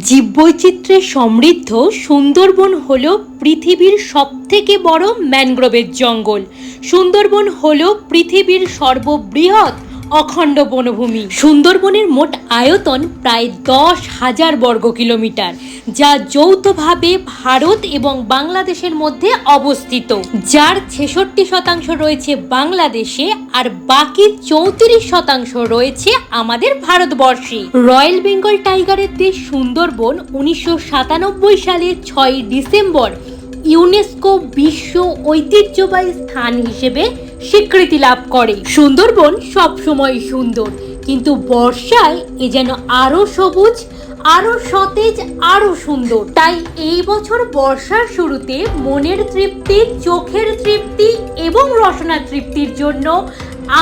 জীববৈচিত্র্যে সমৃদ্ধ সুন্দরবন হল পৃথিবীর সবথেকে বড় ম্যানগ্রোভের জঙ্গল। সুন্দরবন হল পৃথিবীর সর্ববৃহৎ অখণ্ড বনভূমি। সুন্দরবনের মোট আয়তন প্রায় দশ হাজার বর্গ কিলোমিটার, যা যৌথভাবে ভারত এবং বাংলাদেশের মধ্যে অবস্থিত। যার ছেষট্টি শতাংশ রয়েছে বাংলাদেশে আর বাকি চৌত্রিশ শতাংশ রয়েছে আমাদের ভারতবর্ষে। রয়্যাল বেঙ্গল টাইগারের দেশ সুন্দরবন উনিশশো সাতানব্বই সালের ছয়ই ডিসেম্বর ইউনেস্কো বিশ্ব ঐতিহ্যবাহী স্থান হিসেবে স্বীকৃতি লাভ করে। সুন্দরবন সবসময় সুন্দর, কিন্তু বর্ষায় এ যেন আরও সবুজ, আরও সতেজ, আরও সুন্দর। তাই এই বছর বর্ষার শুরুতে মনের তৃপ্তি, চোখের তৃপ্তি এবং রসনা তৃপ্তির জন্য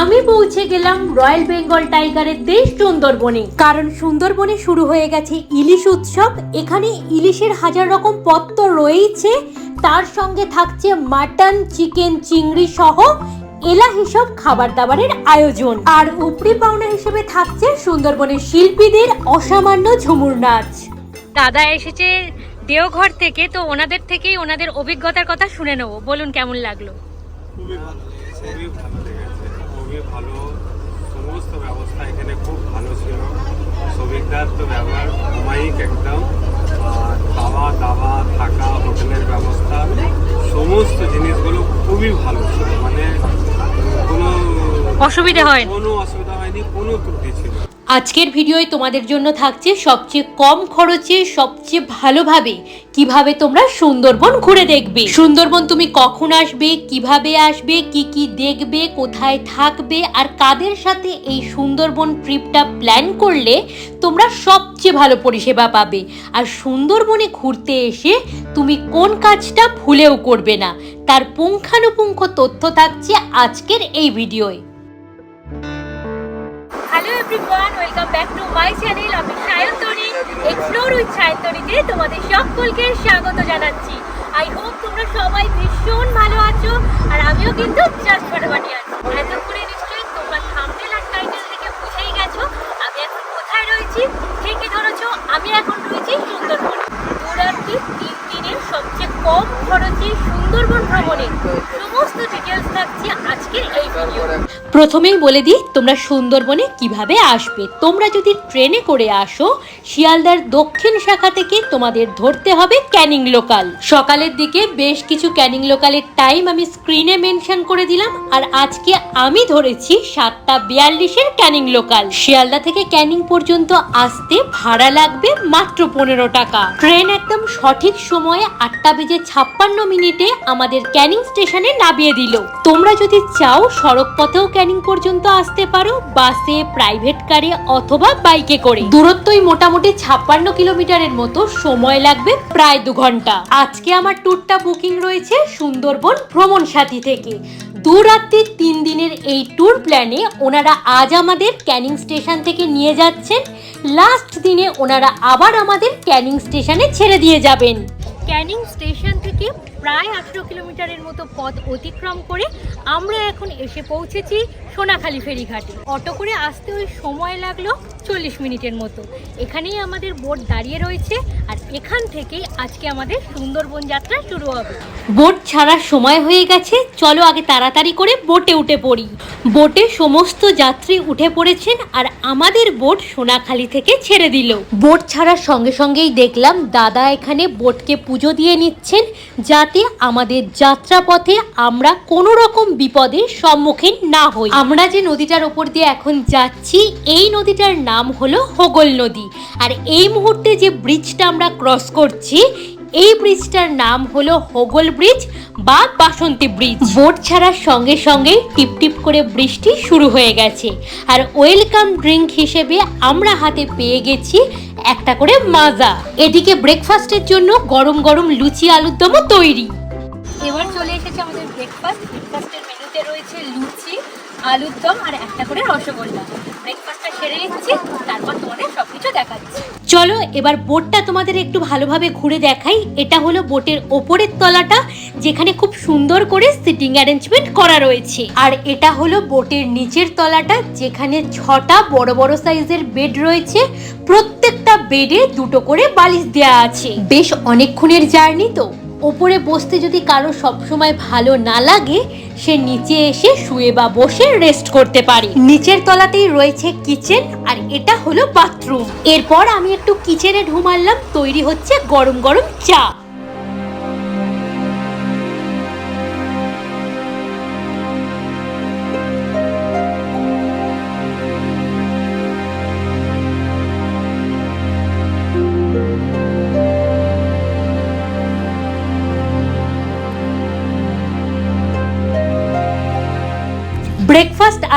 আমি পৌঁছে গেলাম রয়্যাল বেঙ্গল টাইগারের দেশ সুন্দরবনে। কারণ সুন্দরবনে শুরু হয়ে গেছে ইলিশ উৎসব, এখানে ইলিশের হাজার রকম পত্র তো রয়েইছে তার সঙ্গে থাকছে মাটন চিকেন চিংড়ি সহ এলা হিসাব খাবার দাবারের আয়োজন। আর উপরি পাওনা হিসেবে থাকছে সুন্দরবনের শিল্পীদের অসামান্য ঝুমুর নাচ। দাদা এসেছে দেওঘর থেকে তো ওনাদের থেকেই ওনাদের অভিজ্ঞতার কথা শুনে নেব। বলুন কেমন লাগল? খুবই ভালো খুবই ভালো লেগেছে খুবই ভালো। সমস্ত ব্যবস্থা এখানে খুব ভালো ছিল। শ্রমিকদার তো ব্যবহার অমায়িক একদম। খাওয়া দাওয়া থাকা হোটেলের ব্যবস্থা সমস্ত জিনিসগুলো খুবই ভালো ছিল মানে কোনো অসুবিধা হয় কোনো অসুবিধা হয়নি কোনো ত্রুটি ছিল। আজকের ভিডিওয় তোমাদের জন্য থাকছে সবচেয়ে কম খরচে, সবচেয়ে ভালোভাবে কীভাবে তোমরা সুন্দরবন ঘুরে দেখবে। সুন্দরবন তুমি কখন আসবে, কীভাবে আসবে, কি কি দেখবে, কোথায় থাকবে, আর কাদের সাথে এই সুন্দরবন ট্রিপটা প্ল্যান করলে তোমরা সবচেয়ে ভালো পরিষেবা পাবে। আর সুন্দরবনে ঘুরতে এসে তুমি কোন কাজটা ভুলেও করবে না। তার পুঙ্খানুপুঙ্খ তথ্য থাকছে আজকের এই ভিডিওয়। Hello everyone welcome back to my channel আমি সায়ন্তরী এক্সপ্লোর উইথ সায়ন্তরীতে তোমাদের সকলকে স্বাগত জানাচ্ছি। আই হোপ তোমরা সবাই ভীষণ ভালো আছো, আর আমিও কিন্তু জাস্ট ফাটাফাটি আছি। এতক্ষণে নিশ্চয়ই তোমরা থাম্বনেল আর টাইটেল থেকে বুঝেই গেছো, আমি এখন কোথায় রয়েছি, ঠিকই ধরেছো, আমি এখন রয়েছি সুন্দরবন। দুরাত্রি তিন দিনের সবচেয়ে কম খরচে সুন্দরবন ভ্রমণের প্রথমেই বলে দিই, তোমরা সুন্দরবনে কীভাবে আসবে। তোমরা যদি ট্রেনে করে আসো, শিয়ালদার দক্ষিণ শাখা থেকে তোমাদের ধরতে হবে ক্যানিং লোকাল। সকালের দিকে বেশ কিছু ক্যানিং লোকালের টাইম আমি স্ক্রিনে মেনশন করে দিলাম, আর আজকে আমি ধরেছি সাতটা বিয়াল্লিশের ক্যানিং লোকাল। শিয়ালদা থেকে ক্যানিং পর্যন্ত আসতে ভাড়া লাগবে মাত্র পনেরো টাকা। ট্রেন একদম সঠিক সময়ে আটটা বেজে ছাপ্পান্ন মিনিটে আমাদের ক্যানিং স্টেশনে নামিয়ে দিল। তোমরা যদি চাও সড়ক পথেও ক্যানিং পর্যন্ত আসতে পারো বাসে প্রাইভেট কারে অথবা বাইকে করে। দূরত্বই মোটামুটি ছাপ্পান্ন কিলোমিটারের মতো সময় লাগবে প্রায় দু ঘণ্টা। আজকে আমার ট্যুরটা বুকিং রয়েছে সুন্দরবন ভ্রমণ সাথী থেকে। দু রাত্রির তিন দিনের এই ট্যুর প্ল্যানে ওনারা আজ আমাদের ক্যানিং স্টেশন থেকে নিয়ে যাচ্ছেন। লাস্ট দিনে ওনারা আবার আমাদের ক্যানিং স্টেশনে ছেড়ে দিয়ে যাবেন। ক্যানিং স্টেশন থেকে প্রায় আঠেরো কিলোমিটারের মতো পথ অতিক্রম করে আমরা এখন এসে পৌঁছেছি সোনাখালী ফেরিঘাটে। অটো করে আসতে ওই সময় লাগল চল্লিশ মিনিটের মতো। এখানেই আমাদের বোট দাঁড়িয়ে রয়েছে আর এখান থেকেই আজকে আমাদের সুন্দরবন যাত্রা শুরু হবে। বোট ছাড়ার সময় হয়ে গেছে, চলো আগে তাড়াতাড়ি করে বোটে উঠে পড়ি। বোটে সমস্ত যাত্রী উঠে পড়েছেন আর আমাদের বোট সোনাখালি থেকে ছেড়ে দিল। বোট ছাড়ার সঙ্গে সঙ্গেই দেখলাম দাদা এখানে বোটকে পুজো দিয়ে নিচ্ছেন যাতে আমাদের যাত্রাপথে আমরা কোনো রকম বিপদের সম্মুখীন না হই। আমরা যে নদীটার ওপর দিয়ে এখন যাচ্ছি, এই নদীটার নাম হলো হোগল নদী। আর এই মুহূর্তে যে ব্রিজটা আমরা ক্রস করছি এই ব্রিজটার নাম হলো হোগল ব্রিজ বা বাসন্তী ব্রিজ। বোট ছাড়ার সঙ্গে সঙ্গে টিপ টিপ করে বৃষ্টি শুরু হয়ে গেছে। আর ওয়েলকাম ড্রিঙ্ক হিসেবে আমরা হাতে পেয়ে গেছি একটা করে মাজা। এদিকে ব্রেকফাস্টের জন্য গরম গরম লুচি আলুর দমও তৈরি। এবার চলে এসেছে আমাদের ব্রেকফাস্ট ব্রেকফাস্টের মেনুতে রয়েছে লুচি আলুর দম আর একটা করে রসগোল্লা। চলো, এবার বোটটা তোমাদের একটু ভালোভাবে ঘুরে দেখাই। এটা হলো বোটের ওপরের তলাটা, যেখানে খুব সুন্দর করে সিটিং অ্যারেঞ্জমেন্ট করা রয়েছে। আর এটা হলো বোটের নিচের তলাটা, যেখানে ছটা বড় বড় সাইজের বেড রয়েছে। প্রত্যেকটা বেডে দুটো করে বালিশ দেওয়া আছে। বেশ অনেকক্ষণের জার্নি তো। ওপরে বসতে যদি কারও সবসময় ভালো না লাগে সে নিচে এসে শুয়ে বা বসে রেস্ট করতে পারে। নিচের তলাতেই রয়েছে কিচেন আর এটা হলো বাথরুম এরপর আমি একটু কিচেনে ঢুমারলাম, তৈরি হচ্ছে গরম গরম চা।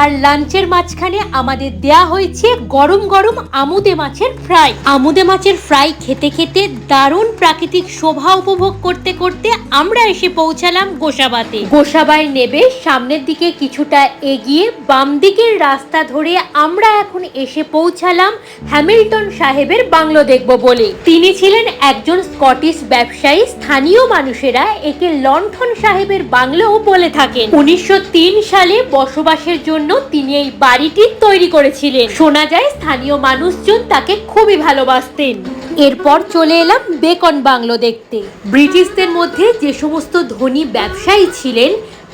আর লাঞ্চের মাঝখানে আমাদের দেয়া হয়েছে গরম গরম আমুদে মাছের ফ্রাই। আমুদে মাছের ফ্রাই খেতে খেতে দারুণ প্রাকৃতিক শোভা উপভোগ করতে করতে আমরা এসে পৌঁছালাম গোসাবাতে। গোসাবায় নেবে, সামনের দিকে কিছুটা এগিয়ে বাম দিকের রাস্তা ধরে আমরা এখন এসে পৌঁছালাম হ্যামিল্টন সাহেবের বাংলো দেখব বলে। তিনি ছিলেন একজন স্কটিশ ব্যবসায়ী, স্থানীয় মানুষেরা একে লন্ঠন সাহেবের বাংলোও বলে থাকেন। উনিশশো তিন সালে বসবাসের জন্য তিনি এই বাড়িটি তৈরি করেছিলেন। শোনা যায়, স্থানীয় মানুষজন তাকে খুবই ভালোবাসতেন। এরপর চলে এলাম বেকন বাংলো দেখতে। ব্রিটিশদের মধ্যে যে সমস্ত ধনী ব্যবসায়ী ছিলেন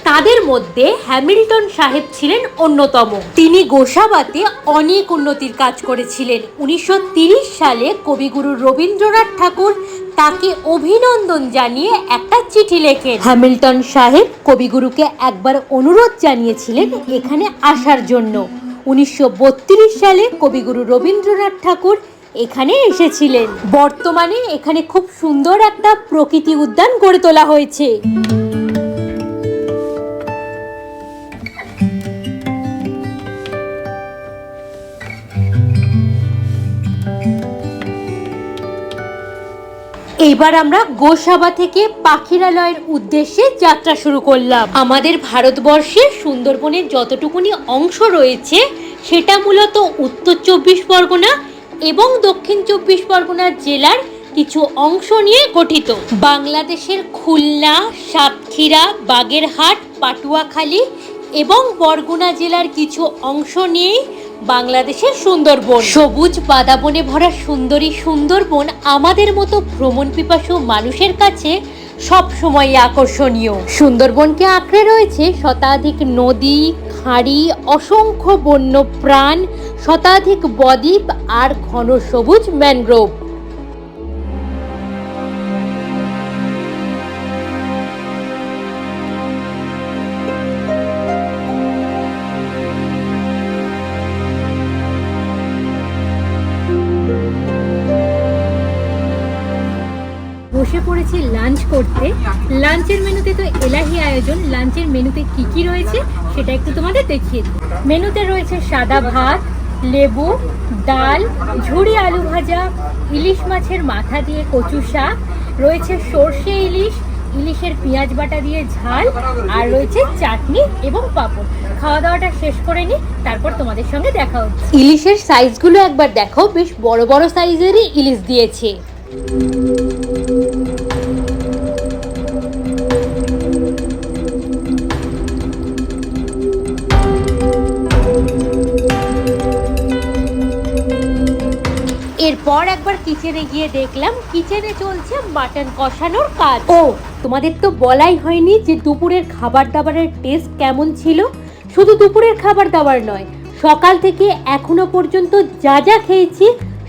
তাদের মধ্যে হ্যামিল্টন সাহেব ছিলেন অন্যতম। তিনি গোসাবাতে অনেক উন্নতির কাজ করেছিলেন। উনিশশো সালে কবিগুরু রবীন্দ্রনাথ ঠাকুর তাকে অভিনন্দন জানিয়ে একটা চিঠি লেখেন। হ্যামিল্টন সাহেব কবিগুরুকে একবার অনুরোধ জানিয়েছিলেন এখানে আসার জন্য। উনিশশো সালে কবিগুরু রবীন্দ্রনাথ ঠাকুর এখানে এসেছিলেন। বর্তমানে এখানে খুব সুন্দর একটা প্রকৃতি উদ্যান গড়ে তোলা হয়েছে। এইবার আমরা গোসাবা থেকে পাখিরালয়ের উদ্দেশ্যে যাত্রা শুরু করলাম। আমাদের ভারতবর্ষে সুন্দরবনের যতটুকুনি অংশ রয়েছে, সেটা মূলত উত্তর চব্বিশ পরগনা এবং দক্ষিণ চব্বিশ পরগনা জেলার কিছু অংশ নিয়ে গঠিত। বাংলাদেশের খুলনা, সাতক্ষীরা, বাগেরহাট, পাটুয়াখালী এবং বরগুনা জেলার কিছু অংশ নিয়েই বাংলাদেশের সুন্দরবন। সবুজ বাদাবনে ভরা সুন্দরী সুন্দরবন আমাদের মতো ভ্রমণ পিপাসু মানুষের কাছে সব সময় আকর্ষণীয়। সুন্দরবনকে আঁকড়ে রয়েছে শতাধিক নদী, খাঁড়ি, অসংখ্য বন্য প্রাণ শতাধিক বদ্বীপ আর ঘন সবুজ ম্যানগ্রোভ। লাঞ্চের মেনুতে তো এলাহি আয়োজন। লাঞ্চের মেনুতে কি কি রয়েছে সেটা একটু তোমাদের দেখিয়ে মেনুতে রয়েছে সাদা ভাত, লেবু, ডাল ঝুড়ি আলু ভাজা, ইলিশ মাছের মাথা দিয়ে কচু শাক, রয়েছে সর্ষে ইলিশ, ইলিশের পেঁয়াজ বাটা দিয়ে ঝাল, আর রয়েছে চাটনি এবং পাঁপড়। খাওয়া দাওয়াটা শেষ করে নি তারপর তোমাদের সঙ্গে দেখা হচ্ছে। ইলিশের সাইজগুলো একবার দেখো, বেশ বড় বড় সাইজেরই ইলিশ দিয়েছে। এরপর একবার কিচেনে গিয়ে দেখলাম কিচেনে চলছে মাটন কষানোর কাজ। ও। তোমাদের তো বলাই হয়নি যে দুপুরের খাবার দাবারের টেস্ট কেমন ছিল। শুধু দুপুরের খাবার দাবার নয় সকাল থেকে এখনও পর্যন্ত যা যা খেয়েছি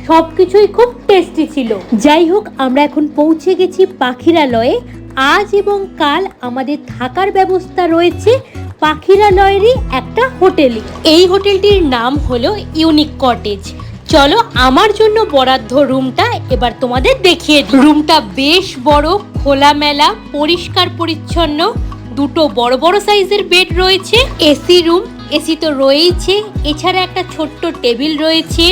সব কিছুই খুব টেস্টি ছিল। যাই হোক আমরা এখন পৌঁছে গেছি পাখিরালয়ে। আজ এবং কাল আমাদের থাকার ব্যবস্থা রয়েছে পাখিরালয়েরই একটা হোটেলে। এই হোটেলটির নাম হলো ইউনিক কটেজ। চলো আমার জন্য বরাদ্দ রুমটা এবার তোমাদের দেখিয়ে দিই। রুমটা বেশ বড়, খোলামেলা, পরিষ্কার, পরিচ্ছন্ন। দুটো বড় বড় সাইজের বেড রয়েছে, এসি রুম, এসি তো রয়েইছে। এছাড়া একটা ছোট্ট টেবিল রয়েছে।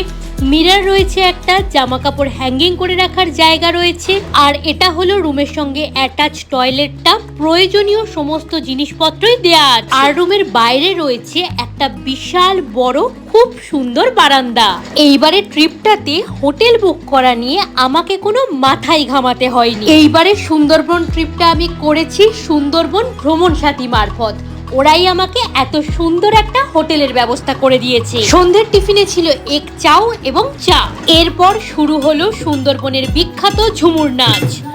মিরর রয়েছে একটা জামা কাপড় হ্যাঙ্গিং করে রাখার জায়গা রয়েছে। আর এটা হলো রুমের সঙ্গে অ্যাটাচ টয়লেটটা প্রয়োজনীয় সমস্ত জিনিসপত্রই দেয়া আছে। আর রুমের বাইরে রয়েছে একটা বিশাল, বড়, খুব সুন্দর বারান্দা। এইবারে ট্রিপটাতে হোটেল বুক করা নিয়ে আমাকে কোনো মাথায় ঘামাতে হয়নি। এইবারে সুন্দরবন ট্রিপটা আমি করেছি সুন্দরবন ভ্রমণ সাথী মারফত। ওরাই আমাকে এত সুন্দর একটা হোটেলের ব্যবস্থা করে দিয়েছে। সন্ধ্যের টিফিনে ছিল এক চাও এবং চা। এরপর শুরু হলো সুন্দরবনের বিখ্যাত ঝুমুর নাচ।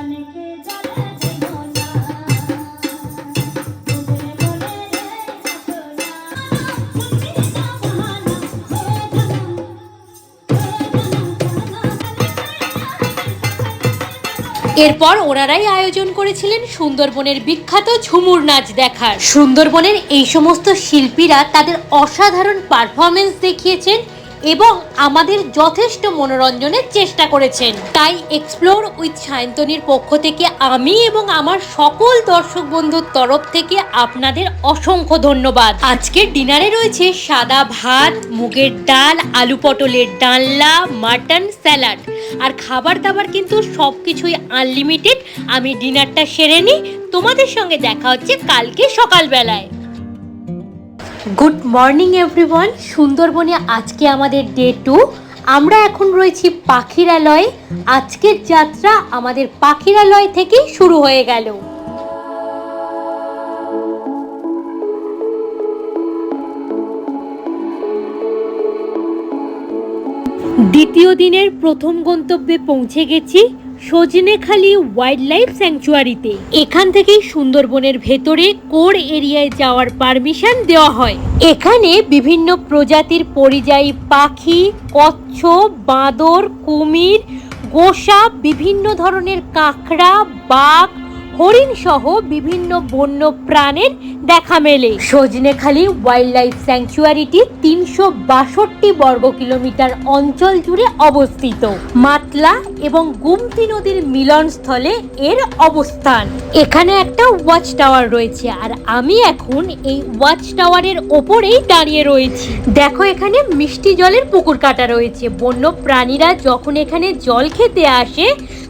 এরপর ওনারাই আয়োজন করেছিলেন সুন্দরবনের বিখ্যাত ঝুমুর নাচ দেখার। সুন্দরবনের এই সমস্ত শিল্পীরা তাদের অসাধারণ পারফরমেন্স দেখিয়েছেন এবং আমাদের যথেষ্ট মনোরঞ্জনের চেষ্টা করেছেন। তাই এক্সপ্লোর উইথ সায়ন্তনীর পক্ষ থেকে আমি এবং আমার সকল দর্শক বন্ধুর তরফ থেকে আপনাদের অসংখ্য ধন্যবাদ। আজকের ডিনারে রয়েছে সাদা ভাত, মুগের ডাল, আলু পটলের ডালনা, মাটন, স্যালাড। আর খাবার দাবার কিন্তু সব কিছুই আনলিমিটেড। আমি ডিনারটা সেরে নিই। তোমাদের সঙ্গে দেখা হচ্ছে কালকে সকালবেলায়। গুড মর্নিং এভরিওয়ান সুন্দরবনে আজকে আমাদের ডে টু আমরা এখন রয়েছি পাখিরালয়ে। আজকের যাত্রা আমাদের পাখিরালয় থেকেই শুরু হয়ে গেল। দ্বিতীয় দিনের প্রথম গন্তব্যে পৌঁছে গেছি। সজনেখালি ওয়াইল্ড লাইফ স্যাংচুয়ারিতে। এখান থেকেই সুন্দরবনের ভেতরে কোর এরিয়ায় যাওয়ার পারমিশন দেওয়া হয়। এখানে বিভিন্ন প্রজাতির পরিযায়ী পাখি কচ্ছপ বাঁদর, কুমির, গোসা, বিভিন্ন ধরনের কাঁকড়া, বাঘ হরিণ সহ বিভিন্ন বন্য প্রাণের দেখা মেলে। সজনেখালি ওয়াইল্ড লাইফ স্যাংচুয়ারিটি তিনশো বাষট্টি বর্গ কিলোমিটার অঞ্চল জুড়ে অবস্থিত। মাতলা এবং গুমতি নদীর মিলনস্থলে এর অবস্থান। এখানে একটা ওয়াচ টাওয়ার রয়েছে আর আমি এখন এই ওয়াচ টাওয়ারের ওপরেই দাঁড়িয়ে রয়েছি। দেখো এখানে মিষ্টি জলের পুকুর কাটা রয়েছে। বন্য প্রাণীরা যখন এখানে জল খেতে আসে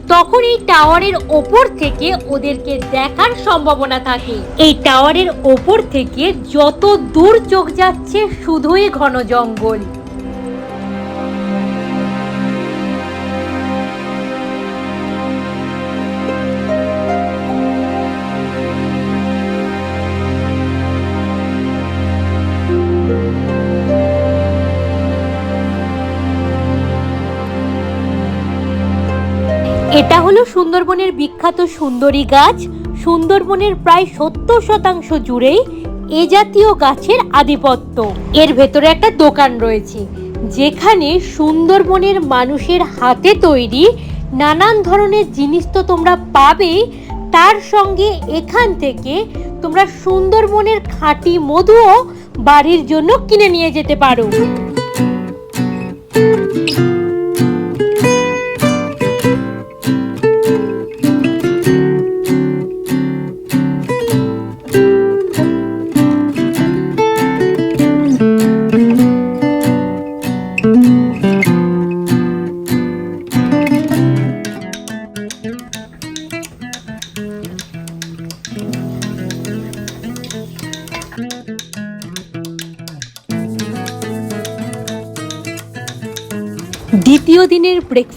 তখন এই টাওয়ারের ওপর থেকে ওদেরকে দেখার সম্ভাবনা থাকে। এই টাওয়ারের ওপর থেকে যত দূর চোখ যাচ্ছে, শুধুই ঘন জঙ্গল। এটা হলো সুন্দরবনের বিখ্যাত সুন্দরী গাছ সুন্দরবনের প্রায় সত্তর শতাংশ জুড়েই এ জাতীয় গাছের আধিপত্য। এর ভেতরে একটা দোকান রয়েছে, যেখানে সুন্দরবনের মানুষের হাতে তৈরি নানান ধরনের জিনিস তো তোমরা পাবেই তার সঙ্গে এখান থেকে তোমরা সুন্দরবনের খাঁটি মধুও বাড়ির জন্য কিনে নিয়ে যেতে পারো।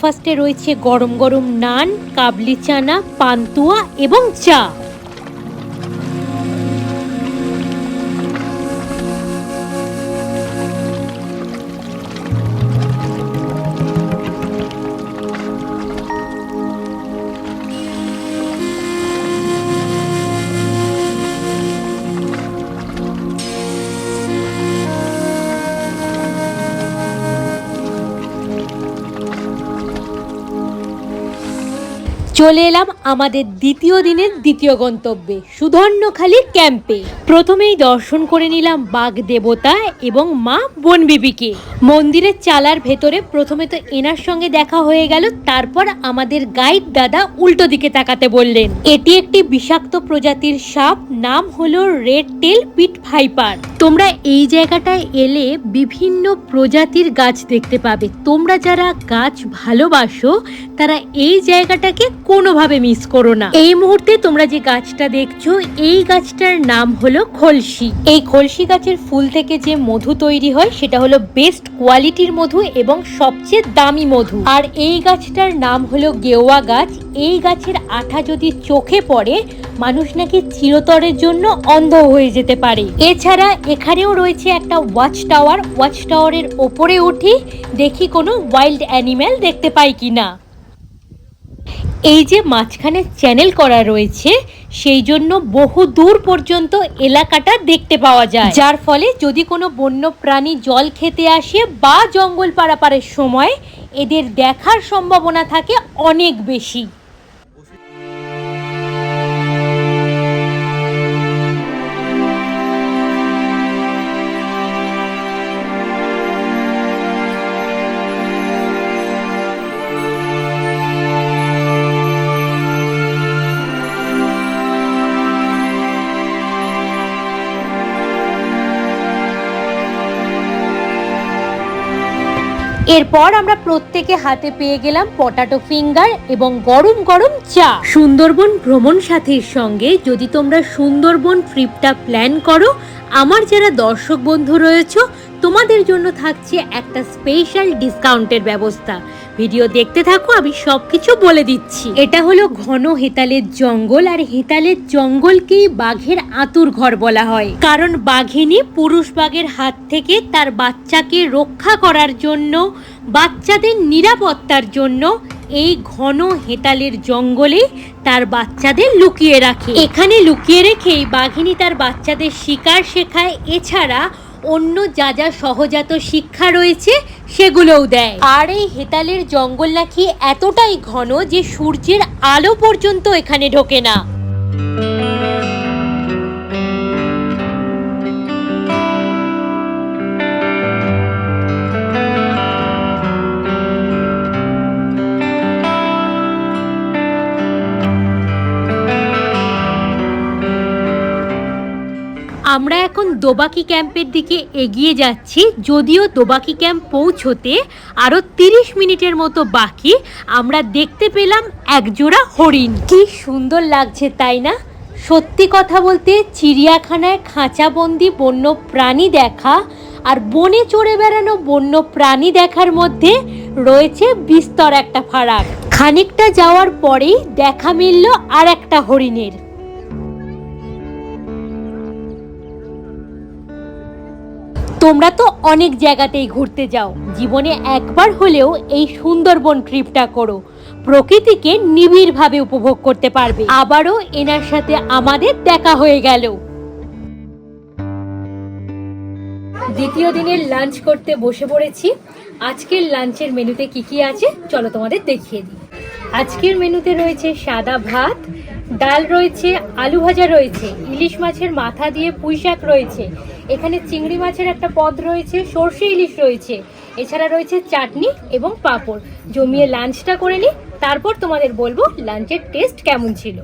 ব্রেকফাস্টে রয়েছে গরম গরম নান কাবলি চানা পান্তুয়া এবং চা। চলে এলাম আমাদের দ্বিতীয় দিনের দ্বিতীয় গন্তব্যে, সুধর্ণখালি ক্যাম্পে। প্রথমেই দর্শন করে নিলাম বাঘ দেবতা এবং মা বনবিবিকে মন্দিরের চালার ভেতরে প্রথমে তো এনার সঙ্গে দেখা হয়ে গেল, তারপর আমাদের গাইড দাদা উল্টো দিকে তাকাতে বললেন, এটি একটি বিষাক্ত প্রজাতির সাপ, নাম হলো রেড টেল পিট ফাইপার তোমরা এই জায়গাটায় এলে বিভিন্ন প্রজাতির গাছ দেখতে পাবে। তোমরা যারা গাছ ভালোবাসো, তারা এই জায়গাটাকে কোনোভাবে মিস করো না। এই মুহূর্তে তোমরা যে গাছটা দেখছ, এই গাছটার নাম হলো খলসি এই খলসি গাছের ফুল থেকে যে মধু তৈরি হয়, সেটা হলো বেস্ট কোয়ালিটির মধু এবং সবচেয়ে দামি মধু। আর এই গাছটার নাম হলো গেওয়া গাছ। এই গাছের আঠা যদি চোখে পড়ে, মানুষ নাকি চিরতরের জন্য অন্ধ হয়ে যেতে পারে। এছাড়া এখানেও রয়েছে একটা ওয়াচ টাওয়ার ওয়াচ টাওয়ারের ওপরে উঠি দেখি কোনো ওয়াইল্ড অ্যানিম্যাল দেখতে পাই কিনা। এই যে মাঝখানে চ্যানেল করা রয়েছে, সেই জন্য বহু দূর পর্যন্ত এলাকাটা দেখতে পাওয়া যায়। যার ফলে যদি কোনো বন্য প্রাণী জল খেতে আসে বা জঙ্গল পারাপারের সময়, এদের দেখার সম্ভাবনা থাকে অনেক বেশি। এরপর আমরা প্রত্যেকে হাতে পেয়ে গেলাম পটাটো ফিঙ্গার এবং গরম গরম চা। সুন্দরবন ভ্রমণ সাথীর সঙ্গে যদি তোমরা সুন্দরবন ট্রিপটা প্ল্যান করো, আমার যারা দর্শক বন্ধু রয়েছে, তোমাদের জন্য থাকছে একটা স্পেশাল ডিসকাউন্টের ব্যবস্থা। ভিডিও দেখতে থাকো, আমি সবকিছু বলে দিচ্ছি। এটা হলো ঘন হেতালের জঙ্গল, আর হেতালের জঙ্গলকেই বাঘের আতুর ঘর বলা হয়। কারণ বাঘিনী পুরুষ বাঘের হাত থেকে তার বাচ্চাকে রক্ষা করার জন্য, বাচ্চাদের নিরাপত্তার জন্য এই ঘন হেতালের জঙ্গলে তার বাচ্চাদের লুকিয়ে রাখে। এখানে লুকিয়ে রেখেই বাঘিনী তার বাচ্চাদের শিকার শেখায়। এছাড়া অন্য যা যা সহজাত শিক্ষা রয়েছে সেগুলোও দেয়। আর এই হেতালের জঙ্গল নাকি এতটাই ঘন যে সূর্যের আলো পর্যন্ত এখানে ঢোকে না। এখন দোবাকি ক্যাম্পের দিকে এগিয়ে যাচ্ছি। যদিও দোবাকি ক্যাম্প পৌঁছতে আরও তিরিশ মিনিটের মতো বাকি, আমরা দেখতে পেলাম একজোড়া হরিণ। কি সুন্দর লাগছে, তাই না? সত্যি কথা বলতে চিড়িয়াখানায় খাঁচাবন্দি বন্য প্রাণী দেখা আর বনে চড়ে বেড়ানো বন্য প্রাণী দেখার মধ্যে রয়েছে বিস্তর একটা ফারাক। খানিকটা যাওয়ার পরেই দেখা মিলল আর একটা হরিণের। তোমরা তো অনেক জায়গাতেই ঘুরতে যাও। জীবনে একবার হলেও এই সুন্দরবন ট্রিপটা করো। প্রকৃতিকে নিবিড়ভাবে উপভোগ করতে পারবে। আবারও এনার সাথে আমাদের দেখা হয়ে গেল। দ্বিতীয় দিনের লাঞ্চ করতে বসে পড়েছি। আজকের লাঞ্চের মেনুতে কি কি আছে? চলো তোমাদের দেখিয়ে দিই। আজকের মেনুতে রয়েছে সাদা ভাত ডাল রয়েছে, আলু ভাজা রয়েছে, ইলিশ মাছের মাথা দিয়ে পুঁই শাক রয়েছে, এখানে চিংড়ি মাছের একটা পদ রয়েছে, সর্ষে ইলিশ রয়েছে, এছাড়া রয়েছে চাটনি এবং পাঁপড়। জমিয়ে লাঞ্চটা করে নিই, তারপর তোমাদের বলব লাঞ্চের টেস্ট কেমন ছিল।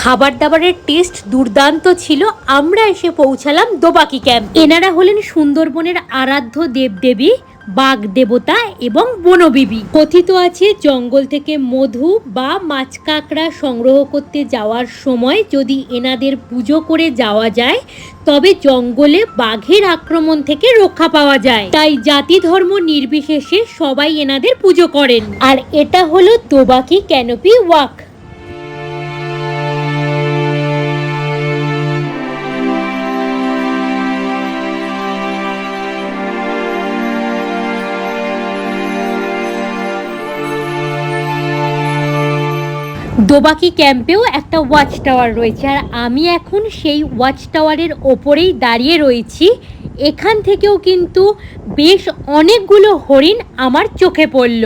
খাবার দাবারের টেস্ট দুর্দান্ত ছিল, আমরা এসে পৌঁছালাম দোবাকি ক্যাম্প। এনারা হলেন সুন্দরবনের আরাধ্য দেবদেবী বাঘ দেবতা এবং বনবিবি। কথিত আছে, জঙ্গল থেকে মধু বা মাছ কাঁকড়া সংগ্রহ করতে যাওয়ার সময় যদি এনাদের পুজো করে যাওয়া যায়, তবে জঙ্গলে বাঘের আক্রমণ থেকে রক্ষা পাওয়া যায়। তাই জাতি ধর্ম নির্বিশেষে সবাই এনাদের পুজো করেন। আর এটা হলো তোবাকি ক্যানোপি ওয়াক। জোবাকি ক্যাম্পেও একটা ওয়াচ টাওয়ার রয়েছে। আর আমি এখন সেই ওয়াচ টাওয়ারের ওপরেই দাঁড়িয়ে রয়েছি। এখান থেকেও কিন্তু বেশ অনেকগুলো হরিণ আমার চোখে পড়ল।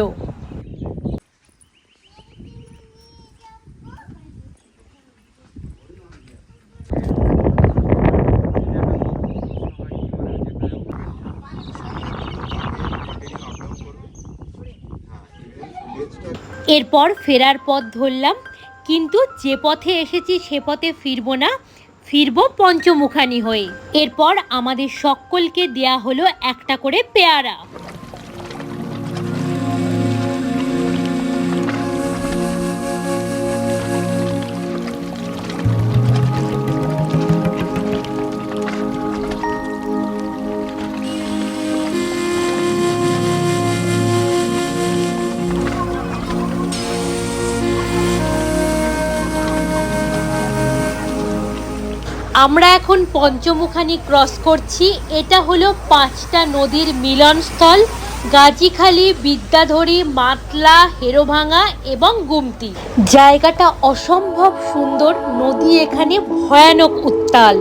এরপর ফেরার পথ ধরলাম। কিন্তু যে পথে এসেছি সে পথে ফিরব না, ফিরব পঞ্চমুখানি হয়ে। এরপর আমাদের সকলকে দেয়া হলো একটা করে পেয়ারা। আমরা এখন পঞ্চমুখানি ক্রস করছি। এটা হলো পাঁচটা নদীর মিলনস্থল। গাজীখালি, বিদ্যাধরী, মাতলা, হেরোভাঙা এবং গুমতি। জায়গাটা অসম্ভব সুন্দর, নদী এখানে ভয়ানক উত্তাল।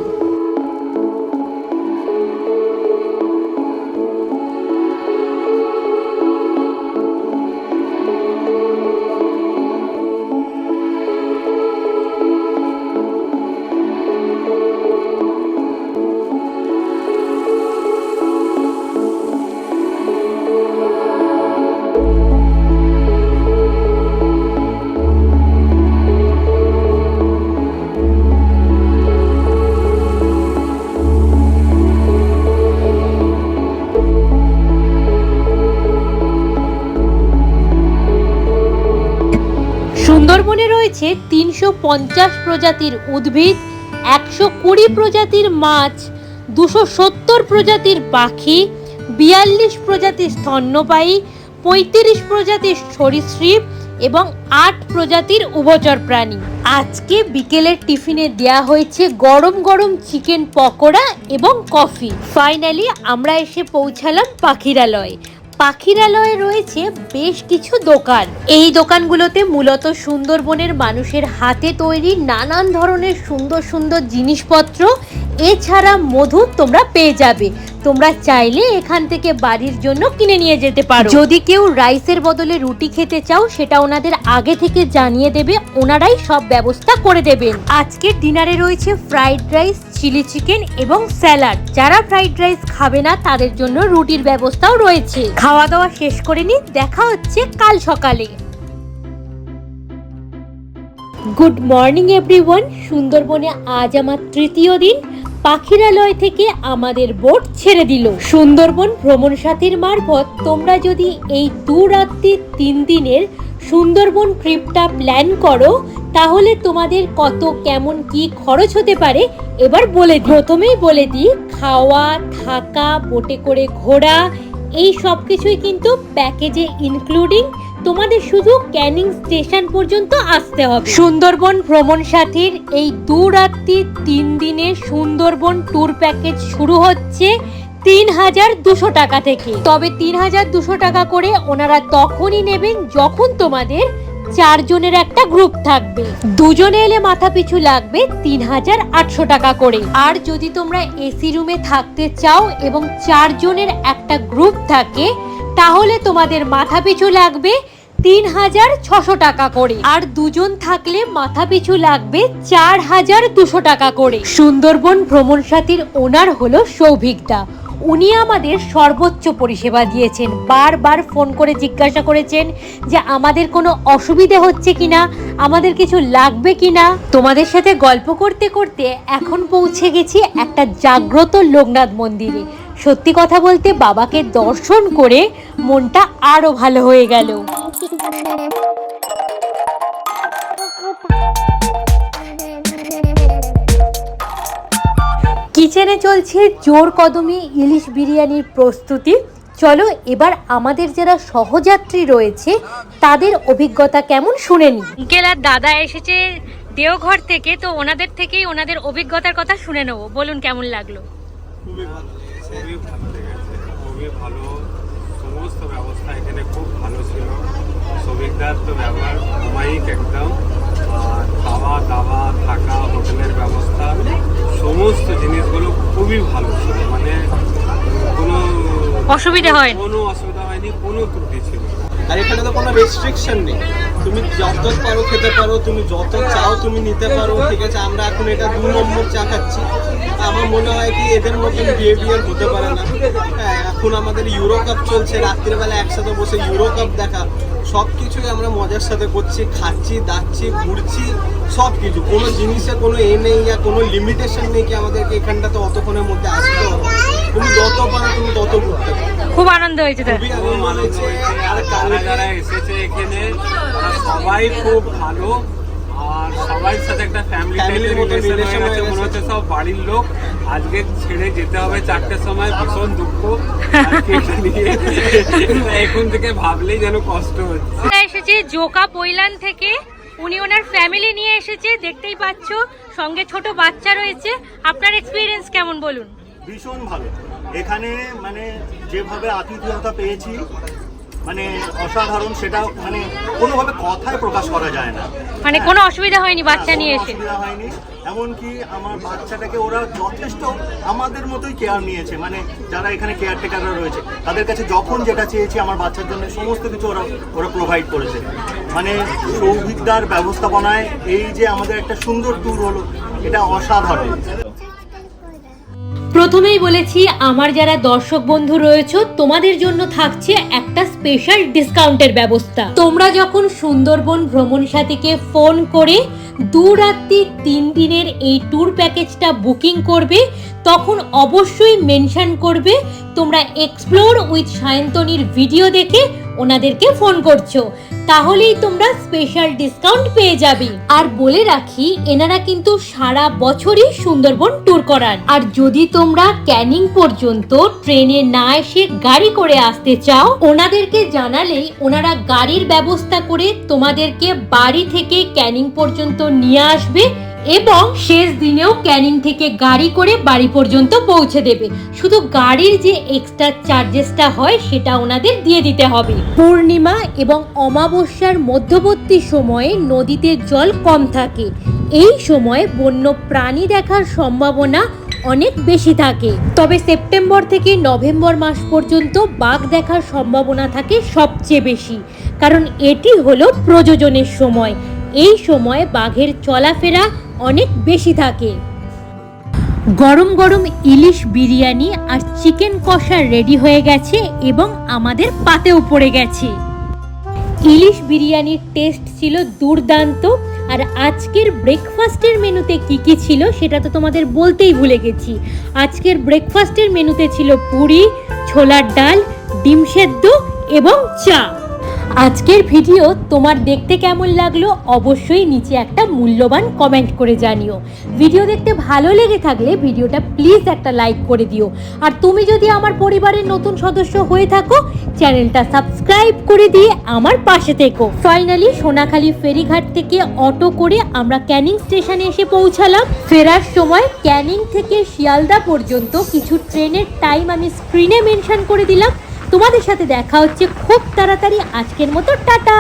সুন্দরবনে রয়েছে তিনশো পঞ্চাশ প্রজাতির উদ্ভিদ, একশো কুড়ি প্রজাতির মাছ, দুশো সত্তর প্রজাতির পাখি, বিয়াল্লিশ প্রজাতির স্তন্যপায়ী, পঁয়ত্রিশ প্রজাতির সরীসৃপ এবং আট প্রজাতির উভচর প্রাণী। আজকে বিকেলের টিফিনে দেয়া হয়েছে গরম গরম চিকেন পকোড়া এবং কফি। ফাইনালি আমরা এসে পৌঁছালাম পাখিরালয়। পাখিরালয়ে রয়েছে বেশ কিছু দোকান। এই দোকানগুলোতে মূলত সুন্দরবনের মানুষের হাতে তৈরি নানান ধরনের সুন্দর সুন্দর জিনিসপত্র, এছাড়া মধু তোমরা পেয়ে যাবে। তোমরা চাইলে এখান থেকে বাড়ির জন্য কিনে নিয়ে যেতে পারো। যদি কেউ রাইসের বদলে রুটি খেতে চাও, সেটা ওনাদের আগে থেকে জানিয়ে দেবে, ওনারাই সব ব্যবস্থা করে দেবেন। আজকে ডিনারে রয়েছে ফ্রাইড রাইস, চিলি চিকেন এবং স্যালাড। যারা ফ্রাইড রাইস খাবে না, তাদের জন্য রুটির ব্যবস্থাও রয়েছে। খাওয়া দাওয়া শেষ করে নি দেখা হচ্ছে কাল সকালে। Good morning, everyone. সুন্দরবনে আজ আমার তৃতীয় দিন। পাখিরালয় থেকে আমাদের বোট ছেড়ে দিল। সুন্দরবন ভ্রমণ সাথীর মারফত তোমরা যদি এই দু রাত্রি তিন দিনের সুন্দরবন ট্রিপটা প্ল্যান করো, তাহলে তোমাদের কত কেমন কি খরচ হতে পারে এবার বলে প্রথমেই বলে দিই, খাওয়া, থাকা, বোটে করে ঘোরা এই সব কিছুই কিন্তু প্যাকেজে ইনক্লুডিং তোমাদের শুধু ক্যানিং স্টেশন পর্যন্ত আসতে হবে। সুন্দরবন ভ্রমণ সাথীর এই দু রাত্রি তিন দিনের সুন্দরবন ট্যুর প্যাকেজ শুরু হচ্ছে তিন হাজার দুশো টাকা থেকে। তবে তিন হাজার দুশো টাকা করে ওনারা তখনই নেবেন যখন তোমাদের চারজনের একটা গ্রুপ থাকবে। দুজনে এলে মাথা পিছু লাগবে তিন হাজার আটশো টাকা করে। আর যদি তোমরা এসি রুমে থাকতে চাও এবং চারজনের একটা গ্রুপ থাকে, তাহলে তোমাদের মাথা পিছু লাগবে তিন হাজার ছশো টাকা করে। আর দুজন থাকলে মাথা পিছু লাগবে চার হাজার দুশো টাকা করে। সুন্দরবন ভ্রমণ সাথীর ওনার হলো সৌভিকদা। উনি আমাদের সর্বোচ্চ পরিষেবা দিয়েছেন। বারবার ফোন করে জিজ্ঞাসা করেছেন যে আমাদের কোনো অসুবিধে হচ্ছে কিনা, আমাদের কিছু লাগবে কিনা। তোমাদের সাথে গল্প করতে করতে এখন পৌঁছে গেছি একটা জাগ্রত লোকনাথ মন্দিরে। সত্যি কথা বলতে বাবাকে দর্শন করে মনটা আরও ভালো হয়ে গেল। কিচেনে চলছে জোর কদমে ইলিশ বিরিয়ানির প্রস্তুতি। চলো এবার আমাদের যারা সহযাত্রী রয়েছে তাদের অভিজ্ঞতা কেমন শুনে নি আর দাদা এসেছে দেওঘর থেকে তো ওনাদের থেকেই ওনাদের অভিজ্ঞতার কথা শুনে নেব। বলুন কেমন লাগল? খুবই ভালো খুবই ভালো লেগেছে খুবই ভালো। সমস্ত ব্যবস্থা এখানে খুব ভালো ছিল। শ্রমিকদার তো ব্যবহার অমায়িক একদম। খাওয়া দাওয়া থাকা হোটেলের ব্যবস্থা সমস্ত জিনিসগুলো খুবই ভালো ছিল। মানে কোনো অসুবিধা হয়। কোনো অসুবিধা হয়নি কোনো ত্রুটি ছিল আর এখানে তো কোনো রেস্ট্রিকশন নেই। তুমি যত পারো খেতে পারো তুমি যত চাও তুমি নিতে পারো ঠিক আছে? আমরা এখন এটা দু নম্বর চা খাচ্ছি। আমার মনে হয় কি এদের মতন বিহেভিয়ার হতে পারে না। হ্যাঁ এখন আমাদের ইউরো কাপ চলছে রাত্রিবেলা একসাথে বসে ইউরো কাপ দেখা। সব কিছুই আমরা মজার সাথে করছি খাচ্ছি দাচ্ছি ঘুরছি সব কিছু কোনো জিনিসে কোনো এ নেই আর কোনো লিমিটেশন নেই কি আমাদেরকে এখানটাতে অতক্ষণের মধ্যে আসতে হবে। তুমি যত পারো তুমি তত ঘুরতে খুব আনন্দ হয়েছে তো খুবই আনন্দ হয়েছে। আর আর যারা কালকে যারা এসেছে এখানে। সবাই খুব ভালো। আর সবার সাথে একটা ফ্যামিলি মতো রিলেশন হয়ে মনে হচ্ছে সব বাড়ির লোক। আজকে ছেড়ে যেতে হবে চারটের সময় ভীষণ দুঃখ। এখন থেকে ভাবলেই যেন কষ্ট হচ্ছে। এসেছি জোকা পৈলান থেকে। উনি ওনার ফ্যামিলি নিয়ে এসেছে দেখতেই পাচ্ছ সঙ্গে ছোট বাচ্চা রয়েছে। আপনার এক্সপিরিয়েন্স কেমন বলুন? ভীষণ ভালো। এখানে মানে যেভাবে আতিথেয়তা পেয়েছি মানে অসাধারণ সেটা মানে কোনোভাবে কথায় প্রকাশ করা যায় না। মানে কোনো অসুবিধা হয়নি বাচ্চা নিয়ে এসে? অসুবিধা হয়নি। এমনকি আমার বাচ্চাটাকে ওরা যথেষ্ট আমাদের মতোই কেয়ার নিয়েছে। মানে যারা এখানে কেয়ারটেকাররা রয়েছে তাদের কাছে যখন যেটা চেয়েছি আমার বাচ্চার জন্য সমস্ত কিছু ওরা ওরা প্রোভাইড করেছে। মানে সৌভিকদার ব্যবস্থাপনায় এই যে আমাদের একটা সুন্দর ট্যুর হলো এটা অসাধারণ। প্রথমেই বলেছি, আমার যারা দর্শক বন্ধু রয়েছে, তোমাদের জন্য থাকছে একটা স্পেশাল ডিসকাউন্টের ব্যবস্থা। তোমরা যখন সুন্দরবন ভ্রমণ সাথীকে ফোন করে দু রাত্রি তিন দিনের এই ট্যুর প্যাকেজটা বুকিং করবে, তখন অবশ্যই মেনশন করবে, তোমরা এক্সপ্লোর উইথ সায়ন্তনীর ভিডিও দেখে ওনাদেরকে ফোন করছ। তাহলেই তোমরা স্পেশাল ডিসকাউন্ট পেয়ে যাবে। আর বলে রাখি, এনারা কিন্তু সারা বছরই সুন্দরবন ট্যুর করান। আর যদি তোমরা ক্যানিং পর্যন্ত ট্রেনে না এসে গাড়ি করে আসতে চাও, ওনাদেরকে জানালেই ওনারা গাড়ির ব্যবস্থা করে তোমাদেরকে বাড়ি থেকে ক্যানিং পর্যন্ত নিয়ে আসবে। এবং শেষ দিনেও ক্যানিং থেকে গাড়ি করে বাড়ি পর্যন্ত পৌঁছে দেবে। শুধু গাড়ির যে এক্সট্রা চার্জেসটা হয়, সেটা ওনাদের দিয়ে দিতে হবে। পূর্ণিমা এবং অমাবস্যার মধ্যবর্তী সময়ে নদীতে জল কম থাকে। এই সময় বন্য প্রাণী দেখার সম্ভাবনা অনেক বেশি থাকে। তবে সেপ্টেম্বর থেকে নভেম্বর মাস পর্যন্ত বাঘ দেখার সম্ভাবনা থাকে সবচেয়ে বেশি। কারণ এটি হলো প্রযোজনের সময়। এই সময় বাঘের চলাফেরা অনেক বেশি থাকে। গরম গরম ইলিশ বিরিয়ানি আর চিকেন কষা রেডি হয়ে গেছে এবং আমাদের পাতেও পড়ে গেছে। ইলিশ বিরিয়ানির টেস্ট ছিল দুর্দান্ত আর আজকের ব্রেকফাস্টের মেনুতে কি কি ছিল সেটা তো তোমাদের বলতেই ভুলে গেছি। আজকের ব্রেকফাস্টের মেনুতে ছিল পুরি, ছোলার ডাল, ডিম সেদ্ধ এবং চা। আজকের ভিডিও তোমার দেখতে কেমন লাগল অবশ্যই নিচে একটা মূল্যবান কমেন্ট করে জানিও। ভিডিও দেখতে ভালো লেগে থাকলে ভিডিওটা প্লিজ একটা লাইক করে দিও। আর তুমি যদি আমার পরিবারের নতুন সদস্য হয়ে থাকো, চ্যানেলটা সাবস্ক্রাইব করে দিয়ে আমার পাশে থেকো। ফাইনালি সোনাখালী ফেরিঘাট থেকে অটো করে আমরা ক্যানিং স্টেশনে এসে পৌঁছালাম। ফেরার সময় ক্যানিং থেকে শিয়ালদা পর্যন্ত কিছু ট্রেনের টাইম আমি স্ক্রিনে মেনশন করে দিলাম। তোমাদের সাথে দেখা হচ্ছে খুব তাড়াতাড়ি। আজকের মতো টাটা।